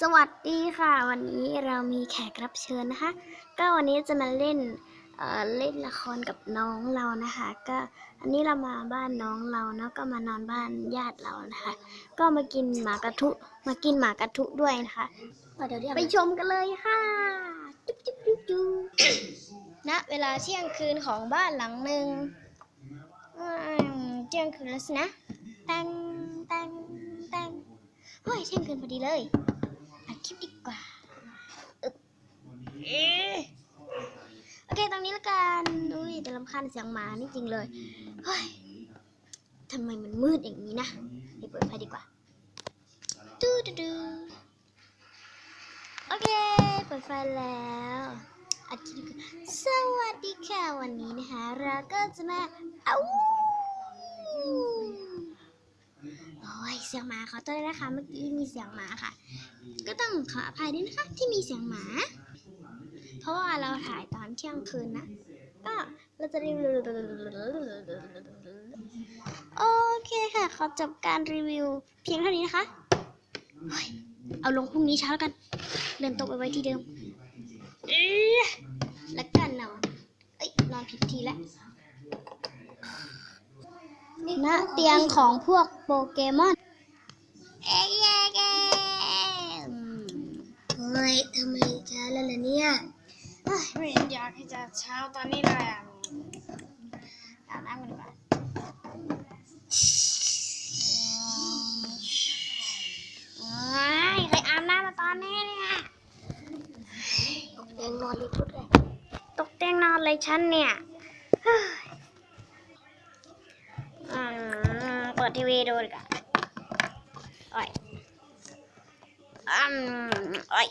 สวัสดีค่ะ วันนี้เรามีแขกรับเชิญนะคะ ก็วันนี้จะมาเล่นเอ่อเล่นละครกับน้องเรานะคะ ก็อันนี้เรามาบ้านน้องเราเนาะก็มานอนบ้านญาติเรานะคะ ก็มากินหมากระทุมากินหมากระทุด้วยนะคะเดี๋ยวไปชมกันเลยค่ะจุ๊บจุ๊บจุ๊บจุ๊บณเวลาเที่ยงคืนของบ้านหลังหนึ่งอืมเที่ยงคืนแล้วสินะแตงแตงแตงเฮ้ยเที่ยงคืนพอดีเลย อัดคลิปดีกว่าอึ๊บเอ๊ะโอเค ตรงนี้ ละกันดูดิแต่ลำคาญเสียงหมานี่จริงเลยเฮ้ยทำไมมันมืดอย่างนี้นะไปเปิดไฟดีกว่าดูดูดูโอเคเปิดไฟแล้วอัดคลิปดีกว่าสวัสดีค่ะวันนี้นะคะเราก็จะมาเอ้าโอ้ยเสียงหมาขอโทษนะคะเมื่อกี้มีเสียงหมาค่ะ ก็ต้องขออภัยด้วยนะคะที่มีเสียงหมา เพราะว่าเราถ่าย เที่ยงคืนนะ ก็เราจะรีวิวโอเคค่ะ ขอจบการรีวิว เพียงเท่านี้นะคะ เอาลงพรุ่งนี้เช้าแล้วกันเลื่อนต๊ะไปไว้ที่เดิมอแล้วกันนอนเอ้ยนอนผิดทีแล้วณเตียงของพวกโปเกมอน เอ๊ะเอ๊ะเอ๊ะอืมเฮ้ยทำไมช้าแล้วล่ะเนี่ย ไม่อยากให้จะเช้าตอนนี้เลยอะอาบน้ำกันดีกว่าโอ้ยใครอาบน้ำมาตอนนี้เนี่ยตกเตียงนอนเลยพูดเลยตกเตียงนอนเลยฉันเนี่ยเฮ้ยเปิดทีวีดูดีกว่าโอ้ยอืมโอ้ย